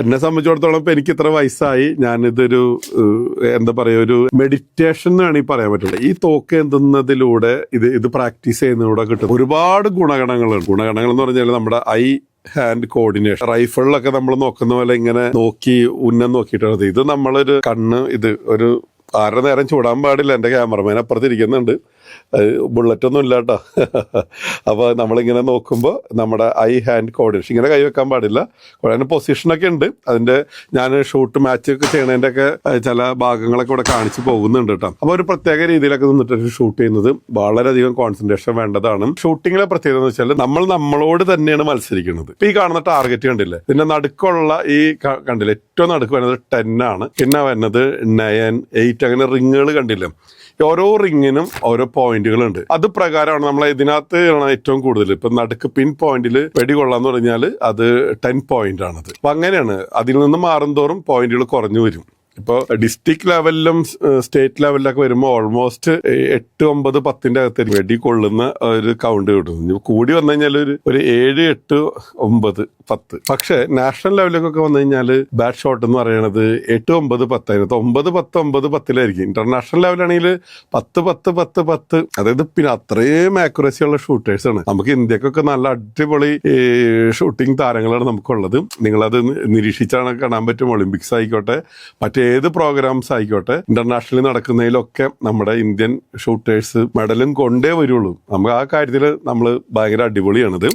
എന്നെ സംബന്ധിച്ചിടത്തോളം ഇപ്പൊ എനിക്ക് ഇത്ര വയസ്സായി. ഞാനിതൊരു എന്താ പറയുക ഒരു മെഡിറ്റേഷൻ എന്ന് വേണമെങ്കിൽ പറയാൻ പറ്റില്ല ഈ തോക്ക് എന്തുന്നതിലൂടെ ഇത് ഇത് പ്രാക്ടീസ് ചെയ്യുന്നതിലൂടെ കിട്ടും ഒരുപാട് ഗുണഗണങ്ങളുണ്ട്. ഗുണഗണങ്ങൾ എന്ന് പറഞ്ഞാൽ നമ്മുടെ ഐ ഹാൻഡ് കോർഡിനേഷൻ റൈഫിളിലൊക്കെ നമ്മൾ നോക്കുന്ന പോലെ ഇങ്ങനെ നോക്കി ഉന്നം നോക്കിയിട്ടാണ് ഇത്. നമ്മളൊരു കണ്ണ് ഇത് ഒരു ആരുടെ നേരം ചൂടാൻ പാടില്ല. എന്റെ ക്യാമറമാൻ അപ്പുറത്ത് ഇരിക്കുന്നുണ്ട് ബുള്ളറ്റ് ഒന്നും ഇല്ല കേട്ടോ അപ്പോൾ നമ്മളിങ്ങനെ നോക്കുമ്പോൾ നമ്മുടെ ഐ ഹാൻഡ് കോർഡിനേഷൻ ഇങ്ങനെ കൈ വെക്കാൻ പാടില്ല. കുറേ പൊസിഷനൊക്കെ ഉണ്ട്. അതിന്റെ ഞാൻ ഷൂട്ട് മാച്ച് ഒക്കെ ചെയ്യണതിന്റെ ഒക്കെ ചില ഭാഗങ്ങളൊക്കെ ഇവിടെ കാണിച്ചു പോകുന്നുണ്ട് കേട്ടോ അപ്പോൾ ഒരു പ്രത്യേക രീതിയിലൊക്കെ നിന്നിട്ട് ഷൂട്ട് ചെയ്യുന്നത് വളരെയധികം കോൺസെൻട്രേഷൻ വേണ്ടതാണ്. ഷൂട്ടിങ്ങിലെ പ്രത്യേകത എന്ന് വെച്ചാൽ നമ്മൾ നമ്മളോട് തന്നെയാണ് മത്സരിക്കുന്നത്. ഇപ്പം ഈ കാണുന്ന ടാർഗറ്റ് കണ്ടില്ലേ? പിന്നെ നടുക്കുള്ള ഈ കണ്ടില്ലേ? ഏറ്റവും നടുക്ക് വരുന്നത് ടെൻ ആണ്. പിന്നെ വരുന്നത് നയൻ എയ്റ്റ് അങ്ങനെ റിങ്ങുകൾ കണ്ടില്ലേ? ഓരോ റിങ്ങിനും ഓരോ പോയിന്റുകളുണ്ട്. അത് പ്രകാരമാണ് നമ്മൾ ഇതിനകത്ത് ഏറ്റവും കൂടുതൽ. ഇപ്പൊ നടുക്ക് പിൻ പോയിന്റിൽ വെടി കൊള്ളാന്ന് പറഞ്ഞാൽ അത് ടെൻ പോയിന്റ് ആണത് അപ്പൊ അങ്ങനെയാണ് അതിൽ നിന്ന് മാറും തോറും പോയിന്റുകൾ കുറഞ്ഞു വരും. ഇപ്പോൾ ഡിസ്ട്രിക്ട് ലെവലിലും സ്റ്റേറ്റ് ലെവലിലൊക്കെ വരുമ്പോൾ ഓൾമോസ്റ്റ് എട്ട് ഒമ്പത് പത്തിന്റെ അകത്ത് വെടി കൊള്ളുന്ന ഒരു കൗണ്ട് കിട്ടുന്നു കൂടി വന്നു കഴിഞ്ഞാൽ ഒരു ഒരു ഏഴ് എട്ട് ഒമ്പത് പത്ത്. പക്ഷെ നാഷണൽ ലെവലിലേക്കൊക്കെ വന്നു കഴിഞ്ഞാൽ ബാറ്റ് ഷോട്ട് എന്ന് പറയുന്നത് എട്ട് ഒമ്പത് പത്ത് അതിനകത്ത് ഒമ്പത് പത്ത് ഒമ്പത് പത്തിലായിരിക്കും. ഇന്റർനാഷണൽ ലെവലാണെങ്കിൽ പത്ത് പത്ത് പത്ത് പത്ത്. അതായത് പിന്നെ അത്രയും ആക്യുറസി ഉള്ള ഷൂട്ടേഴ്സ് ആണ്. നമുക്ക് ഇന്ത്യക്കൊക്കെ നല്ല അടിപൊളി ഷൂട്ടിംഗ് താരങ്ങളാണ് നമുക്കുള്ളത്. നിങ്ങളത് നിരീക്ഷിച്ചാണ് കാണാൻ പറ്റും. ഒളിമ്പിക്സ് ആയിക്കോട്ടെ. മറ്റേത് പ്രോഗ്രാംസ് ആയിക്കോട്ടെ ഇന്റർനാഷണലി നടക്കുന്നതിലൊക്കെ നമ്മുടെ ഇന്ത്യൻ ഷൂട്ടേഴ്സ് മെഡലും കൊണ്ടേ വരുള്ളൂ. നമുക്ക് ആ കാര്യത്തിൽ നമ്മൾ ഭയങ്കര അടിപൊളിയാണിത്.